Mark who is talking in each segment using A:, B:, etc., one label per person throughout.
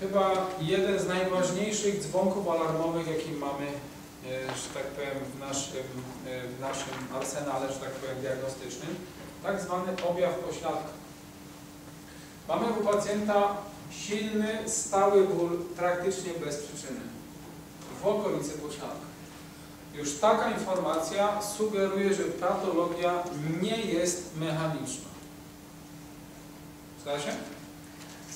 A: chyba jeden z najważniejszych dzwonków alarmowych, jaki mamy, e, że tak powiem, w naszym, e, w naszym arsenale, że tak powiem, diagnostycznym, tak zwany objaw pośladka. Mamy u pacjenta silny, stały ból praktycznie bez przyczyny w okolicy pośladka. Już taka informacja sugeruje, że patologia nie jest mechaniczna. Zgadza się?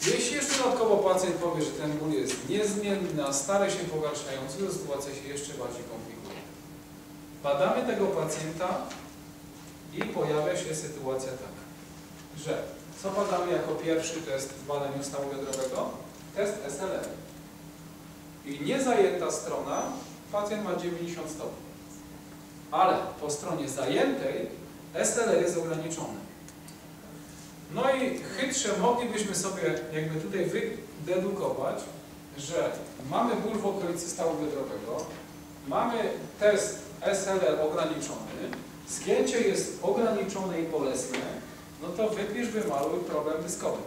A: Jeśli jeszcze dodatkowo pacjent powie, że ten ból jest niezmienny, a stale się pogarszający, to sytuacja się jeszcze bardziej komplikuje. Badamy tego pacjenta i pojawia się sytuacja taka, że co badamy jako pierwszy test w badaniu stawu biodrowego? Test SLR. I niezajęta strona, pacjent ma 90 stopni. Ale po stronie zajętej SLR jest ograniczony. No i chytrze moglibyśmy sobie jakby tutaj wydedukować, że mamy ból w okolicy stawu biodrowego, mamy test SLR ograniczony, zgięcie jest ograniczone i bolesne, no to wypisz wymaluj problem dyskowy.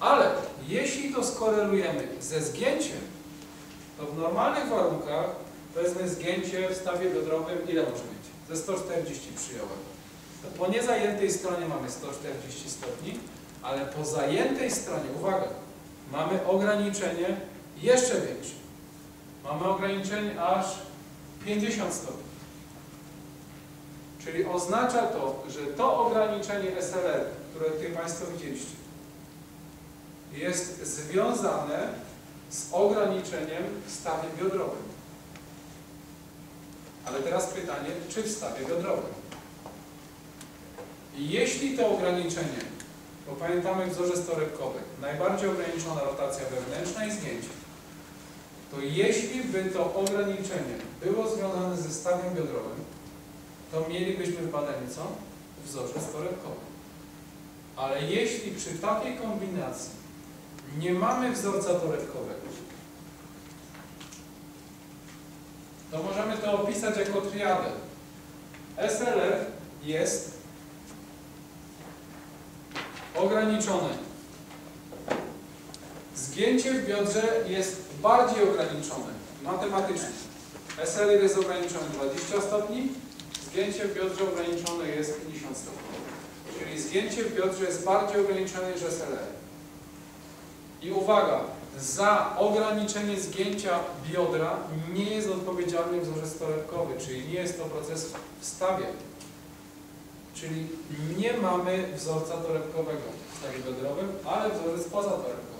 A: Ale jeśli to skorelujemy ze zgięciem, to w normalnych warunkach wezmę zgięcie w stawie biodrowym, ile może mieć? Ze 140 przyjąłem. To po niezajętej stronie mamy 140 stopni, ale po zajętej stronie, uwaga, mamy ograniczenie jeszcze większe. Mamy ograniczenie aż 50 stopni. Czyli oznacza to, że to ograniczenie SLR, które tutaj Państwo widzieliście, jest związane z ograniczeniem w stawie biodrowym. Ale teraz pytanie, czy w stawie biodrowym? Jeśli to ograniczenie, bo pamiętamy wzorzec torebkowy, najbardziej ograniczona rotacja wewnętrzna i zgięcie, to jeśli by to ograniczenie było związane ze stawem biodrowym, to mielibyśmy w badaniu co? Wzorzec torebkowy. Ale jeśli przy takiej kombinacji nie mamy wzorca torebkowego, to możemy to opisać jako triadę. SLR jest ograniczone. Zgięcie w biodrze jest bardziej ograniczone, matematycznie. SLR jest ograniczone 20 stopni, zgięcie w biodrze ograniczone jest 50 stopni. Czyli zgięcie w biodrze jest bardziej ograniczone niż SLR. I uwaga, za ograniczenie zgięcia biodra nie jest odpowiedzialny wzorzec torebkowy, czyli nie jest to proces w stawie. Czyli nie mamy wzorca torebkowego w stawie biodrowym, ale wzorzec pozatorebkowy.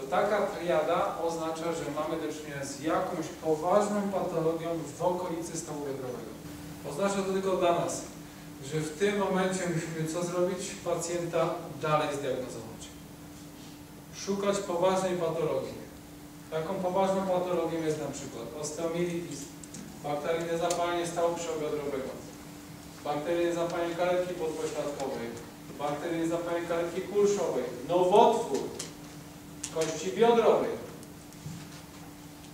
A: To taka triada oznacza, że mamy do czynienia z jakąś poważną patologią w okolicy stawu biodrowego. Oznacza to tylko dla nas, że w tym momencie musimy co zrobić? Pacjenta dalej zdiagnozować. Szukać poważnej patologii. Taką poważną patologią jest na przykład osteomielitis, bakteryjne zapalenie stawu przebiodrowego, bakteryjne zapalenie karetki podpośladkowej, bakteryjne zapalenie karetki kulszowej, nowotwór kości biodrowej,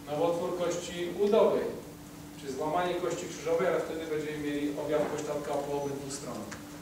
A: nowotwór kości udowej, czy złamanie kości krzyżowej, ale wtedy będziemy mieli objaw pośladka po obydwu stronach.